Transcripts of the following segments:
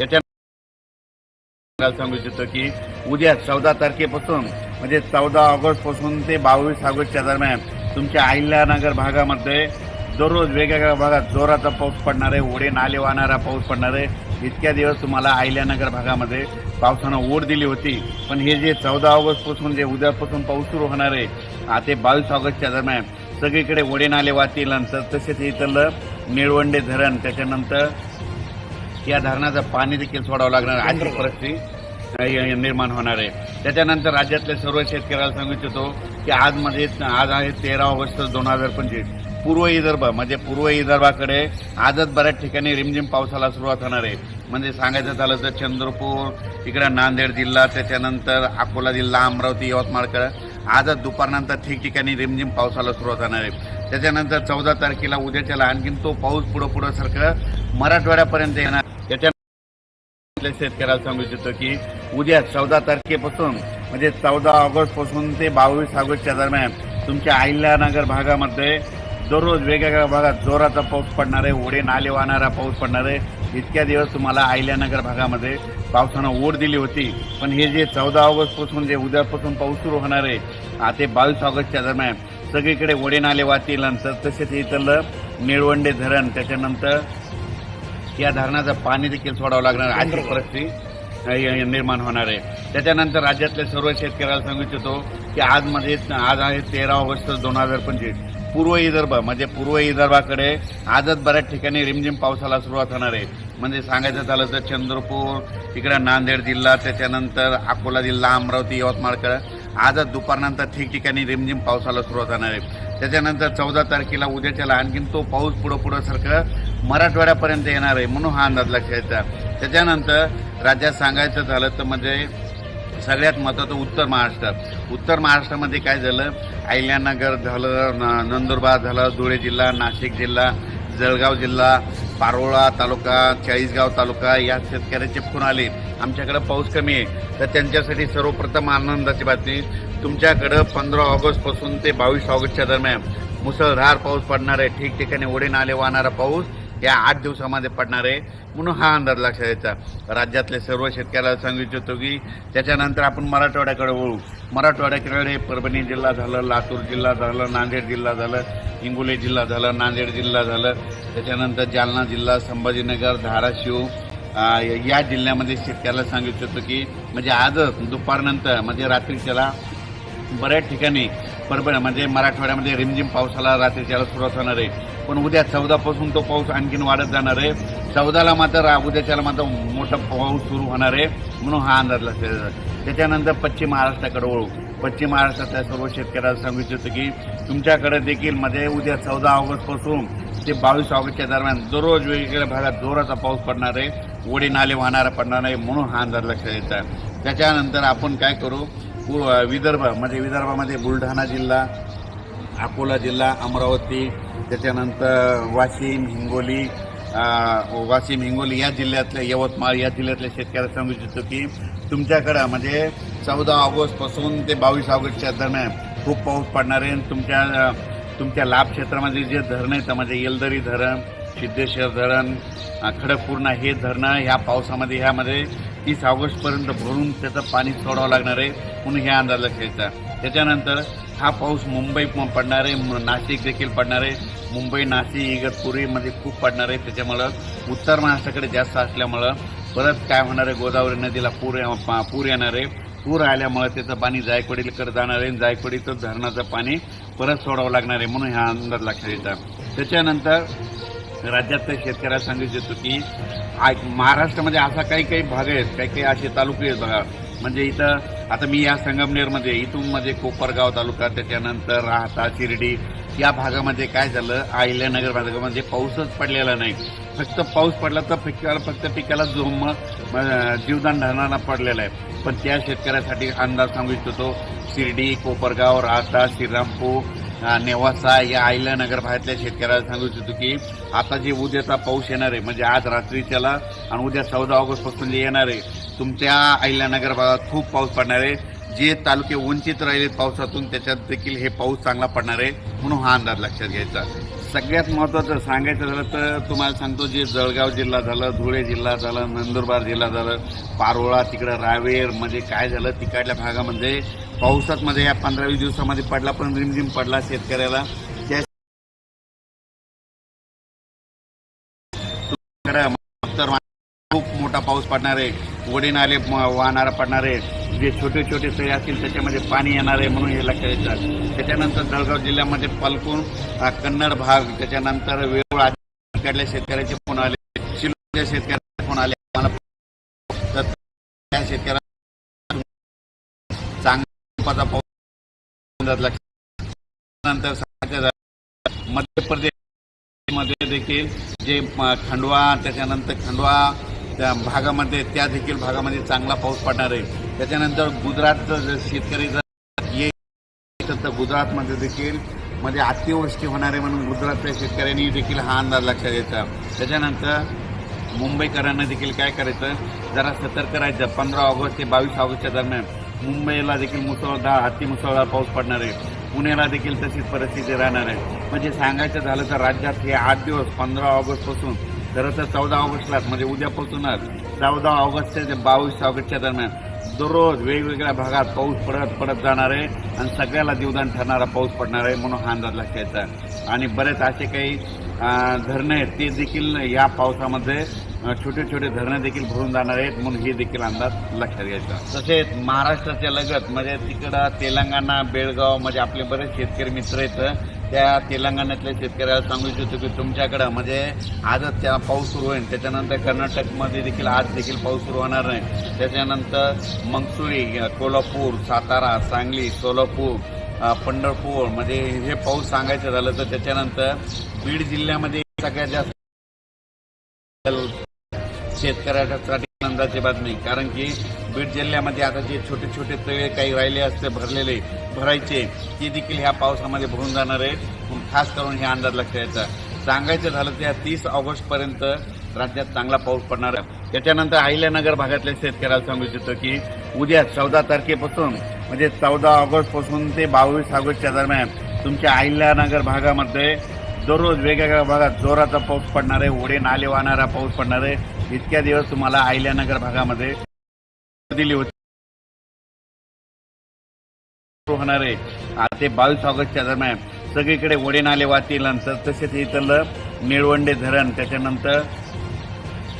याच्या सांगू इच्छितो की उद्या चौदा तारखेपासून म्हणजे चौदा ऑगस्टपासून ते बावीस ऑगस्टच्या दरम्यान तुमच्या अहिल्यानगर भागामध्ये दररोज वेगवेगळ्या भागात जोराचा पाऊस पडणार आहे ओढे नाले वाहणारा पाऊस पडणार आहे. इतक्या दिवस तुम्हाला अहिल्यानगर भागामध्ये पावसानं ओढ दिली होती. पण हे जे चौदा ऑगस्टपासून जे उद्यापासून पाऊस सुरू होणार आहे आ, ते बावीस ऑगस्टच्या दरम्यान. सगळीकडे ओढे नाले वाहतील नंतर तसेच इथलं निळवंडे धरण त्याच्यानंतर या धरणाचं पाणी देखील सोडावं लागणार. अशी परिस्थिती निर्माण होणार आहे. त्याच्यानंतर राज्यातल्या सर्व शेतकऱ्याला सांगू इच्छितो की आज मध्ये आज आहे तेरा ऑगस्ट दोन हजार पंचवीस. पूर्व विदर्भ म्हणजे पूर्व विदर्भाकडे आजच बऱ्याच ठिकाणी रिमझिम पावसाला सुरुवात होणार आहे. म्हणजे सांगायचं झालं तर चंद्रपूर इकडे नांदेड जिल्हा त्याच्यानंतर अकोला जिल्हा अमरावती यवतमाळकडे आजच दुपारनंतर ठिकठिकाणी रिमझिम पावसाला सुरुवात होणार आहे. त्याच्यानंतर चौदा तारखेला उद्याच्याला आणखीन तो पाऊस पुढं पुढं सारखं मराठवाड्यापर्यंत येणार. त्याच्या शेतकऱ्याला सांगू इच्छितो की उद्या चौदा तारखेपासून म्हणजे चौदा ऑगस्टपासून ते बावीस ऑगस्टच्या दरम्यान तुमच्या अहिल्यानगर भागामध्ये दररोज वेगवेगळ्या भागात जोराचा पाऊस पडणार आहे ओढे नाले वाहणारा पाऊस पडणार आहे इतक्या दिवस तुम्हाला अहिल्यानगर भागामध्ये पावसानं ओढ दिली होती. पण हे जे चौदा ऑगस्टपासून जे उद्यापासून पाऊस सुरू होणार आहे ते बावीस ऑगस्टच्या दरम्यान सगळीकडे ओढे नाले वाहतील नंतर तसेच इथलं निळवंडे धरण त्याच्यानंतर या धरणाचं पाणी देखील सोडावं लागणार आहे. अशी परिस्थिती निर्माण होणार आहे. त्याच्यानंतर राज्यातल्या सर्व शेतकऱ्याला सांगू इच्छितो की आजमध्ये आज आहे तेरा ऑगस्ट दोन हजार पंचवीस. पूर्व विदर्भ म्हणजे पूर्व विदर्भाकडे आजच बऱ्याच ठिकाणी रिमझिम पावसाला सुरुवात होणार आहे. म्हणजे सांगायचं झालं तर चंद्रपूर इकडे नांदेड जिल्हा त्याच्यानंतर अकोला जिल्हा अमरावती यवतमाळकडे. आजच दुपारनंतर ठिकठिकाणी रिमझिम पावसाला सुरुवात होणार आहे. त्याच्यानंतर चौदा तारखेला उद्याच्याला आणखीन तो पाऊस पुढं पुढं सारखं मराठवाड्यापर्यंत येणार आहे म्हणून हा अंदाज लक्षात त्याच्यानंतर राज्यात सांगायचं झालं तर म्हणजे सगळ्यात महत्वाचं उत्तर महाराष्ट्र. उत्तर महाराष्ट्रामध्ये काय झालं? अहिल्यानगर झालं न- नंदुरबार झालं धुळे जिल्हा नाशिक जिल्हा जळगाव जिल्हा पारोळा तालुका चाळीसगाव तालुका या शेतकऱ्यांचे फोन आले. आमच्याकडे पाऊस कमी आहे. तर त्यांच्यासाठी सर्वप्रथम आनंदाची बातमी तुमच्याकडं पंधरा ऑगस्टपासून ते बावीस ऑगस्टच्या दरम्यान मुसळधार पाऊस पडणार आहे. ठिकठिकाणी ओढे नाले वाहणारा पाऊस या आठ दिवसामध्ये पडणार आहे. म्हणून हा अंदाज लक्षात यायचा राज्यातले सर्व शेतकऱ्याला सांगू इच्छितो की त्याच्यानंतर आपण मराठवाड्याकडे वळू. मराठवाड्याकडे परभणी जिल्हा झालं लातूर जिल्हा झालं नांदेड जिल्हा झालं हिंगोली जिल्हा झालं नांदेड जिल्हा झालं. त्याच्यानंतर जालना जिल्हा संभाजीनगर धाराशिव या जिल्ह्यामध्ये शेतकऱ्याला सांगू इच्छितो की म्हणजे आजच दुपारनंतर म्हणजे रात्रीच्याला बऱ्याच ठिकाणी परभणी म्हणजे मराठवाड्यामध्ये रिमझिम पावसाला रात्रीच्याला सुरुवात होणार आहे. पण उद्या चौदा पासून तो पाऊस आणखीन वाढत जाणार आहे. चौदाला मात्र रा- उद्याच्याला मात्र मोठा पाऊस सुरू होणार आहे. म्हणून हा अंदाज लक्षात येतो. त्याच्यानंतर पश्चिम महाराष्ट्राकडे वळू. पश्चिम महाराष्ट्रातल्या सर्व शेतकऱ्याला सांगू इच्छितो की तुमच्याकडे देखील मध्ये उद्या चौदा ऑगस्टपासून ते बावीस ऑगस्टच्या दरम्यान दररोज वेगवेगळ्या भागात जोराचा पाऊस पडणार आहे. ओढे नाले वाहणारा पडणार आहे म्हणून हा अंदाज लक्षात येतात त्याच्यानंतर आपण काय करू? विदर्भ म्हणजे विदर्भामध्ये बुलढाणा जिल्हा अकोला जिल्हा अमरावती त्याच्यानंतर वाशिम हिंगोली वाशिम हिंगोली या जिल्ह्यातल्या यवतमाळ या जिल्ह्यातल्या शेतकऱ्याला सांगू इच्छितो की तुमच्याकडं म्हणजे चौदा ऑगस्टपासून ते बावीस ऑगस्टच्या दरम्यान खूप पाऊस पडणार आहे आणि तुमच्या तुमच्या लाभ क्षेत्रामध्ये जे धरण आहेत म्हणजे येलदरी धरण सिद्धेश्वर धरण खडकपूर्णा हे धरणं ह्या पावसामध्ये ह्यामध्ये तीस ऑगस्टपर्यंत भरून त्याचं पाणी सोडावं लागणार आहे म्हणून ह्या अंदाज लक्षात त्याच्यानंतर हा पाऊस मुंबई पडणार आहे नाशिक देखील पडणार आहे मुंबई नाशिक इगतपुरीमध्ये खूप पडणार. आहे त्याच्यामुळं उत्तर महाराष्ट्राकडे जास्त असल्यामुळं परत काय होणार आहे गोदावरी नदीला पूर ये- पा- पूर येणार आहे. पूर आल्यामुळे त्याचं पाणी जायकवाडीकडे जाणार आहे. जायकवाडीचं धरणाचं पाणी परत सोडावं लागणार आहे म्हणून हा अंदाज लक्षात येतात त्याच्यानंतर राज्यातल्या शेतकऱ्याला सांगू इच्छितो की महाराष्ट्रामध्ये असा काही काही भाग आहेत काही काही असे तालुके आहेत बघा. म्हणजे इथं आता मी या संगमनेरमध्ये इथून म्हणजे कोपरगाव तालुका त्याच्यानंतर राहता शिर्डी. या भागामध्ये काय झालं? अहिल्यानगर भागामध्ये पाऊसच पडलेला नाही. फक्त पाऊस पडला तर पिकाला फक्त पिकाला जोम जीवदान धरणारा पडलेला आहे. पण त्या शेतकऱ्यासाठी अंदाज सांगू इच्छितो शिर्डी कोपरगाव राहता श्रीरामपूर नेवासा या अहिल्यानगर भागातल्या शेतकऱ्याला सांगू इच्छितो की आता जे उद्याचा पाऊस येणार आहे म्हणजे आज रात्री त्याला आणि उद्या चौदा ऑगस्टपासून जे येणार आहे तुमच्या अहिल्यानगर भागात खूप पाऊस पडणार आहे. जे तालुके वंचित राहिले पावसातून त्याच्यात देखील हे पाऊस चांगला पडणार आहे म्हणून हा अंदाज लक्षात घ्यायचा सगळ्यात महत्वाचं सांगायचं झालं तर तुम्हाला सांगतो जे जळगाव जिल्हा झालं धुळे जिल्हा झालं नंदुरबार जिल्हा झालं पारोळा तिकडं रावेरमध्ये काय झालं तिकडल्या भागामध्ये पावसात मध्ये या पंधरा वीस दिवसामध्ये पडला पण रिमझिम पडला शेतकऱ्याला. त्या खूप मोठा पाऊस पडणार आहे. वडीनाले वाहणारा पडणार आहे. जे छोटे छोटे तळे असतील त्याच्यामध्ये पाणी येणार आहे म्हणून हे लक्षात येतात त्याच्यानंतर जळगाव जिल्ह्यामध्ये पालकून हा कन्नड भाग त्याच्यानंतर वेरूळ आधीकडल्या शेतकऱ्याचे फोन आले. शिलोच्या शेतकऱ्याचे फोन आले. तर त्या शेतकऱ्या चांगला पाऊस लक्षात नंतर मध्य प्रदेशमध्ये देखील जे खंडवा त्याच्यानंतर खंडवा त्या भागामध्ये त्या देखील भागामध्ये चांगला पाऊस पडणार आहे. त्याच्यानंतर गुजरातचं जर शेतकरी जर येईल तर गुजरातमध्ये देखील म्हणजे अतिवृष्टी होणार आहे म्हणून गुजरातच्या शेतकऱ्यांनी देखील हा अंदाज लक्षात घ्यायचा त्याच्यानंतर मुंबईकरांना देखील काय करायचं जरा सतर्क राहायचं. पंधरा ऑगस्ट ते बावीस ऑगस्टच्या दरम्यान मुंबईला देखील मुसळधार अति मुसळधार पाऊस पडणार आहे. पुण्याला देखील तशीच परिस्थिती राहणार आहे. म्हणजे सांगायचं झालं तर राज्यात हे आठ दिवस पंधरा ऑगस्टपासून खरं तर चौदा ऑगस्टलाच म्हणजे उद्यापासूनच चौदा ऑगस्ट ते बावीस ऑगस्टच्या दरम्यान दररोज वेगवेगळ्या भागात पाऊस पडत पडत जाणार आहे आणि सगळ्याला जीवदान ठरणारा पाऊस पडणार आहे म्हणून हा अंदाज लक्षायचा आणि बरेच असे काही धरणं आहेत ते देखील या पावसामध्ये छोटे छोटे धरणं देखील भरून जाणार आहेत म्हणून हे देखील अंदाज लक्षात घ्यायचा. तसेच महाराष्ट्राच्या लगत म्हणजे तिकडं तेलंगणा बेळगाव म्हणजे आपले बरेच शेतकरी मित्र आहेत त्या तेलंगणातल्या शेतकऱ्याला सांगू इच्छितो की तुमच्याकडं म्हणजे आजच त्या पाऊस सुरू होईल त्याच्यानंतर कर्नाटकमध्ये देखील आज देखील पाऊस सुरू होणार नाही. त्याच्यानंतर मंगसुरी कोल्हापूर सातारा सांगली सोलापूर पंढरपूर म्हणजे हे पाऊस सांगायचं झालं तर त्याच्यानंतर बीड जिल्ह्यामध्ये सगळ्यात जास्त शेतकऱ्यासाठी आनंदाची बातमी. कारण की बीड जिल्ह्यामध्ये आता जे छोटे छोटे तळे काही राहिले असते भरलेले भरायचे ते देखील ह्या पावसामध्ये भरून जाणार आहे खास करून हे अंदाज लक्षात यायचा सांगायचं झालं तर तीस ऑगस्ट पर्यंत राज्यात चांगला पाऊस पडणार आहे. त्याच्यानंतर अहिल्यानगर भागातल्या शेतकऱ्याला सांगू इच्छितो की उद्या चौदा तारखेपासून म्हणजे चौदा ऑगस्टपासून ते बावीस ऑगस्टच्या दरम्यान तुमच्या अहिल्यानगर भागामध्ये दररोज वेगवेगळ्या भागात जोराचा पाऊस पडणार आहे. ओढे नाले वाहणारा पाऊस पडणार आहे. इतक्या दिवस तुम्हाला अहिल्यानगर भागामध्ये दिली होती. होणार आहे. आता ते बावीस ऑगस्टच्या दरम्यान. सगळीकडे वडे नाले वाहतील नंतर तसेच इथलं निळवंडे धरण. त्याच्यानंतर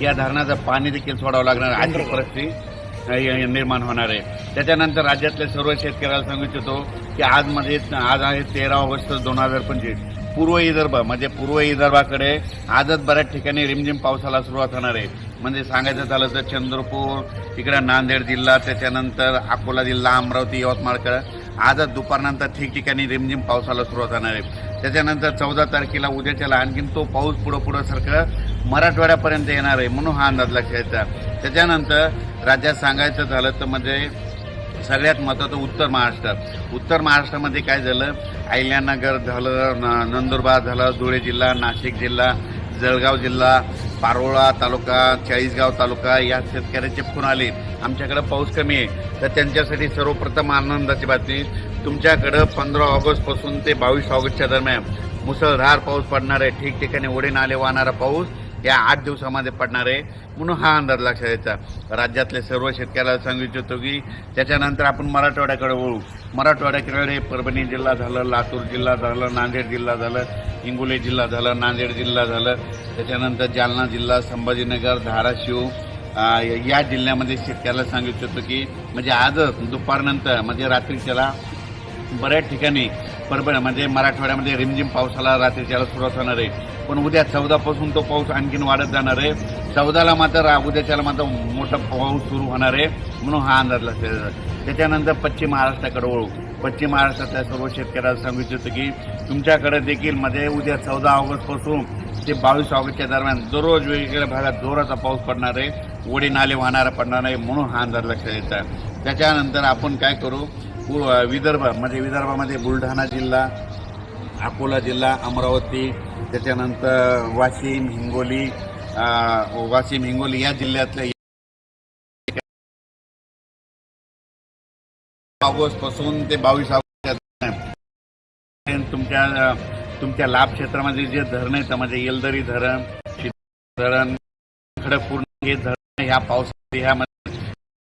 या धरणाचं पाणी देखील सोडावं लागणार आहे. अशी परिस्थिती निर्माण होणार आहे. त्याच्यानंतर राज्यातल्या सर्व शेतकऱ्याला सांगू इच्छितो की आज मध्ये आज आहे तेरा ऑगस्ट दोन हजार पंचवीस. पूर्व विदर्भ म्हणजे पूर्व विदर्भाकडे आजच बऱ्याच ठिकाणी रिमझिम पावसाला सुरुवात होणार आहे. म्हणजे सांगायचं झालं तर चंद्रपूर इकडं नांदेड जिल्हा त्याच्यानंतर अकोला जिल्हा अमरावती यवतमाळकडे. आजच दुपारनंतर ठिकठिकाणी रिमझिम पावसाला सुरुवात होणार आहे. त्याच्यानंतर चौदा तारखेला उद्याच्याला आणखीन तो पाऊस पुढं पुढं सारखं मराठवाड्यापर्यंत येणार आहे म्हणून हा अंदाज लक्षायचा त्याच्यानंतर राज्यात सांगायचं झालं तर म्हणजे सगळ्यात महत्वाचं उत्तर महाराष्ट्र. उत्तर महाराष्ट्रामध्ये काय झालं? अहिल्यानगर झालं न- नंदुरबार झालं धुळे जिल्हा नाशिक जिल्हा जळगाव जिल्हा पारोळा तालुका चाळीसगाव तालुका या शेतकऱ्यांचे फोन आले. आमच्याकडे पाऊस कमी आहे. तर त्यांच्यासाठी सर्वप्रथम आनंदाची बातमी तुमच्याकडं पंधरा ऑगस्टपासून ते बावीस ऑगस्टच्या दरम्यान मुसळधार पाऊस पडणार आहे. ठिकठिकाणी ओढे नाले वाहणारा पाऊस या आठ दिवसामध्ये पडणार आहे. म्हणून हा अंदाज लक्षात यायचा राज्यातल्या सर्व शेतकऱ्याला सांगू इच्छितो की त्याच्यानंतर आपण मराठवाड्याकडे वळू. मराठवाड्याकडे परभणी जिल्हा झालं लातूर जिल्हा झालं नांदेड जिल्हा झालं हिंगोली जिल्हा झालं नांदेड जिल्हा झालं. त्याच्यानंतर जालना जिल्हा संभाजीनगर धाराशिव या जिल्ह्यामध्ये शेतकऱ्याला सांगू इच्छितो की म्हणजे आजच दुपारनंतर म्हणजे रात्रीच्याला बऱ्याच ठिकाणी परभणी म्हणजे मराठवाड्यामध्ये रिमझिम पावसाला रात्रीच्याला सुरुवात होणार आहे. पण उद्या चौदापासून तो पाऊस आणखीन वाढत जाणार आहे. चौदाला मात्र उद्याच्याला मात्र मोठा पाऊस सुरू होणार आहे म्हणून हा अंदाज लक्षात त्याच्यानंतर पश्चिम महाराष्ट्राकडे वळू. पश्चिम महाराष्ट्रातल्या सर्व शेतकऱ्याला सांगू इच्छितो की तुमच्याकडे देखील मध्ये उद्या चौदा ऑगस्टपासून ते बावीस ऑगस्टच्या दरम्यान दररोज वेगवेगळ्या भागात जोराचा पाऊस पडणार आहे. ओढे नाले वाहणारा पडणार आहे म्हणून हा अंदाज लक्षात येतात त्याच्यानंतर आपण काय करू? विदर्भ म्हणजे विदर्भामध्ये बुलढाणा जिल्हा अकोला जिल्हा अमरावती त्याच्यानंतर वाशिम हिंगोली वाशिम हिंगोली या जिल्ह्यातल्या ऑगस्टपासून ते बावीस ऑगस्ट तुमच्या तुमच्या लाभ क्षेत्रामध्ये जे धरण आहेत म्हणजे येलदरी धरण धरण खडकपूर्ण हे धरण ह्या पावसामध्ये ह्यामध्ये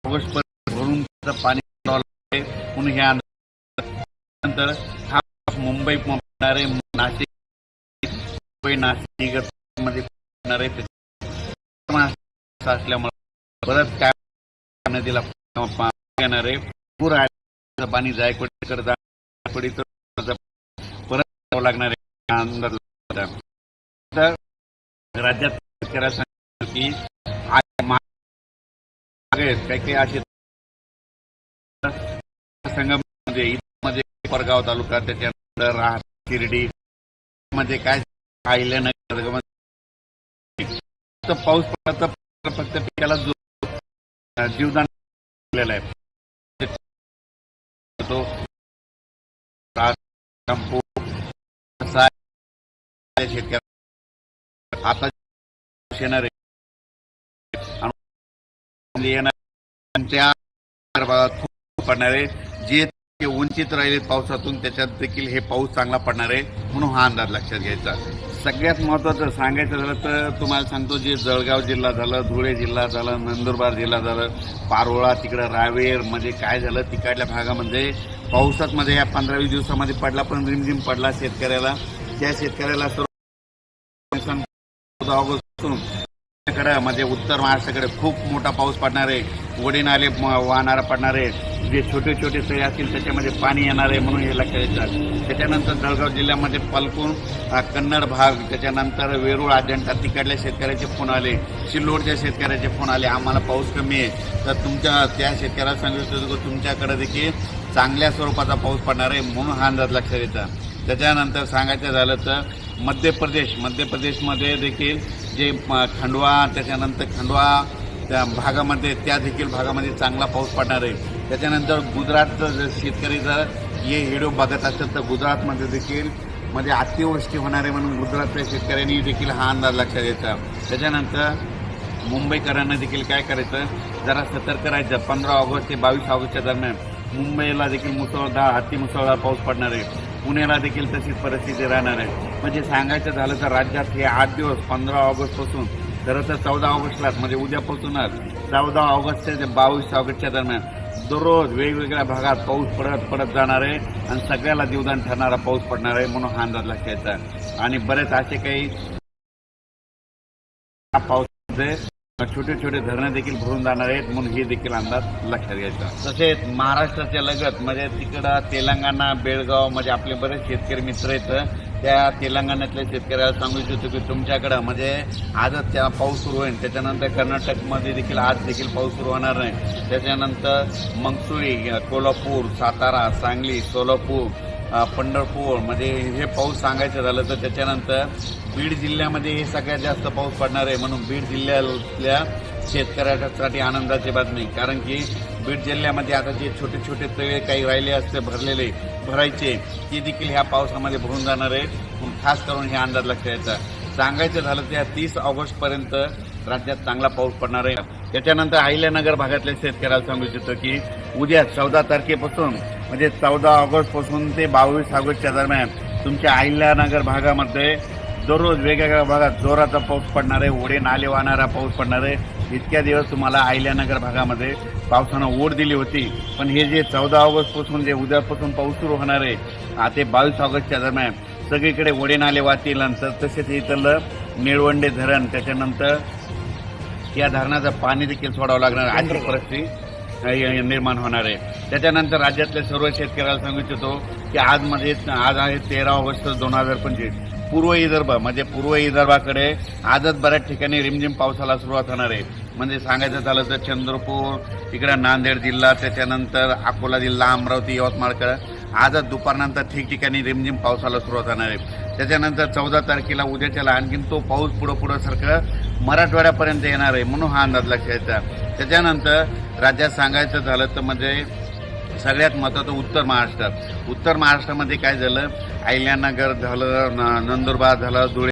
ऑगस्ट पर्यंत भरून पाणी म्हणून ह्या नंतर हा पाऊस मुंबई नाशिक मुंबई नाशिकमध्ये पडणारे असल्यामुळे परत काय नदीला पाणी येणार आहे? पूर आल्याचं पाणी जायकवाडीकडे जायकवाडीचं परत लागणार आहे. अंदाज तर राज्यात शेतकऱ्याला सांगितलं की काही काही असे संगममध्ये मध्ये परगाव तालुका त्याच्यानंतर शिर्डी. मध्ये काय आहिल्यानगर पाऊस पडला तर फक्त पिकाला जो जीवदान आहे. तो संपू शेतकऱ्या आता येणार खूप पडणार. आहे जे वंचित उंचीत राहिले पावसातून त्याच्यात देखील हे पाऊस चांगला पडणार आहे म्हणून हा अंदाज लक्षात घ्यायचा. सगळ्यात महत्वाचं सांगायचं झालं तर तुम्हाला सांगतो जे जळगाव जिल्हा झालं धुळे जिल्हा झालं नंदुरबार जिल्हा झालं पारोळा तिकडं रावेर म्हणजे काय झालं तिकडल्या भागामध्ये पावसातमध्ये या पंधरा वीस दिवसामध्ये पडला पण रिमझिम पडला शेतकऱ्याला. त्या शेतकऱ्याला सर्व चौदा ऑगस्ट म्हणजे उत्तर महाराष्ट्राकडे खूप मोठा पाऊस पडणार आहे. वडी नाले म- वाहणारा पडणारे जे छोटे छोटे तळे असतील त्याच्यामध्ये पाणी येणार आहे म्हणून हे लक्ष येतात. त्याच्यानंतर जळगाव जिल्ह्यामध्ये पालकून कन्नड भाग त्याच्यानंतर वेरूळ अजंठा तिकडल्या शेतकऱ्याचे फोन आले सिल्लोडच्या शेतकऱ्याचे फोन आले आम्हाला पाऊस कमी आहे. तर तुमच्या त्या शेतकऱ्याला सांगितलं होतं की तुमच्याकडे देखील चांगल्या स्वरूपाचा पाऊस पडणार आहे म्हणून हा अंदाज लक्षात येतं. त्याच्यानंतर सांगायचं झालं तर मध्य प्रदेश मध्य प्रदेशमध्ये देखील जे खंडवा त्याच्यानंतर खंडवा त्या भागामध्ये त्या देखील भागामध्ये चांगला पाऊस पडणार आहे. त्याच्यानंतर गुजरातचं जर शेतकरी जर हे व्हिडिओ बघत असेल तर गुजरातमध्ये देखील म्हणजे अतिवृष्टी होणार आहे म्हणून गुजरातच्या शेतकऱ्यांनी देखील हा अंदाज लक्षात घ्यायचा त्याच्यानंतर मुंबईकरांना देखील काय करायचं? जरा सतर्क राहायचं. पंधरा ऑगस्ट ते बावीस ऑगस्टच्या दरम्यान मुंबईला देखील मुसळधार अति मुसळधार पाऊस पडणार आहे. पुण्याला देखील तशीच परिस्थिती राहणार आहे. म्हणजे सांगायचं झालं तर राज्यात हे आठ दिवस पंधरा ऑगस्टपासून खरं तर चौदा ऑगस्टलाच म्हणजे उद्यापासूनच चौदा ऑगस्ट ते बावीस ऑगस्टच्या दरम्यान दररोज वेगवेगळ्या भागात पाऊस पडत पडत जाणार आहे आणि सगळ्याला जीवदान ठरणारा पाऊस पडणार आहे म्हणून हा अंदाज लक्षात आणि बरेच असे काही पावसामध्ये छोटे छोटे धरणे देखील भरून जाणार आहेत म्हणून हे देखील अंदाज लक्षात घ्यायचा. तसेच महाराष्ट्राच्या लगत म्हणजे तिकडं तेलंगणा बेळगाव म्हणजे आपले बरेच शेतकरी मित्र आहेत. त्या तेलंगणातल्या शेतकऱ्याला सांगू इच्छितो की तुमच्याकडं म्हणजे आजच त्या पाऊस सुरू होईल. त्याच्यानंतर कर्नाटकमध्ये देखील आज देखील पाऊस सुरू होणार नाही. त्याच्यानंतर मंगसुळी कोल्हापूर सातारा सांगली सोलापूर पंढरपूर म्हणजे हे पाऊस सांगायचं झालं तर त्याच्यानंतर बीड जिल्ह्यामध्ये हे सगळ्यात जास्त पाऊस पडणार आहे म्हणून बीड जिल्ह्यातल्या शेतकऱ्यासाठी आनंदाची बातमी. कारण की बीड जिल्ह्यामध्ये आता जे छोटे छोटे तळे काही राहिले असते भरलेले भरायचे ते देखील ह्या पावसामध्ये भरून जाणार आहे खास करून हे अंदाज लक्षात यायचा सांगायचं झालं तर तीस ऑगस्ट पर्यंत राज्यात चांगला पाऊस पडणार आहे. त्याच्यानंतर अहिल्यानगर भागातल्या शेतकऱ्याला सांगू इच्छितो की उद्या चौदा तारखेपासून म्हणजे चौदा ऑगस्टपासून ते बावीस ऑगस्टच्या दरम्यान तुमच्या अहिल्यानगर भागामध्ये दररोज वेगवेगळ्या भागात जोराचा पाऊस पडणार आहे. ओढे नाले वाहणारा पाऊस पडणार आहे. इतक्या दिवस तुम्हाला अहिल्यानगर भागामध्ये पावसानं ओढ दिली होती. पण हे जे चौदा ऑगस्टपासून जे उद्यापासून पाऊस सुरू होणार आहे आ, ते बावीस ऑगस्टच्या दरम्यान. सगळीकडे ओढे नाले वाहतील नंतर तसेच इथलं निळवंडे धरण त्याच्यानंतर या धरणाचं पाणी देखील सोडावं लागणार आहे. अशी परिस्थिती निर्माण होणार आहे. त्याच्यानंतर राज्यातल्या सर्व शेतकऱ्याला सांगू इच्छितो की आजमध्ये आज आहे तेरा ऑगस्ट दोन हजार पंचवीस. पूर्व विदर्भ म्हणजे पूर्व विदर्भाकडे आजच बऱ्याच ठिकाणी रिमझिम पावसाला सुरुवात होणार आहे. म्हणजे सांगायचं झालं तर चंद्रपूर इकडे नांदेड जिल्हा त्याच्यानंतर अकोला जिल्हा अमरावती यवतमाळकडे आजच दुपारनंतर ठिकठिकाणी रिमझिम पावसाला सुरुवात होणार आहे. त्याच्यानंतर चौदा तारखेला उद्याच्याला आणखीन तो पाऊस पुढं पुढं सारखं मराठवाड्यापर्यंत येणार आहे म्हणून हा अंदाज लक्षात त्याच्यानंतर राज्यात सांगायचं झालं तर म्हणजे सगळ्यात महत्वाचं उत्तर महाराष्ट्रात. उत्तर महाराष्ट्रामध्ये काय झालं? अहिल्यानगर झालं न- नंदुरबार झालं धुळे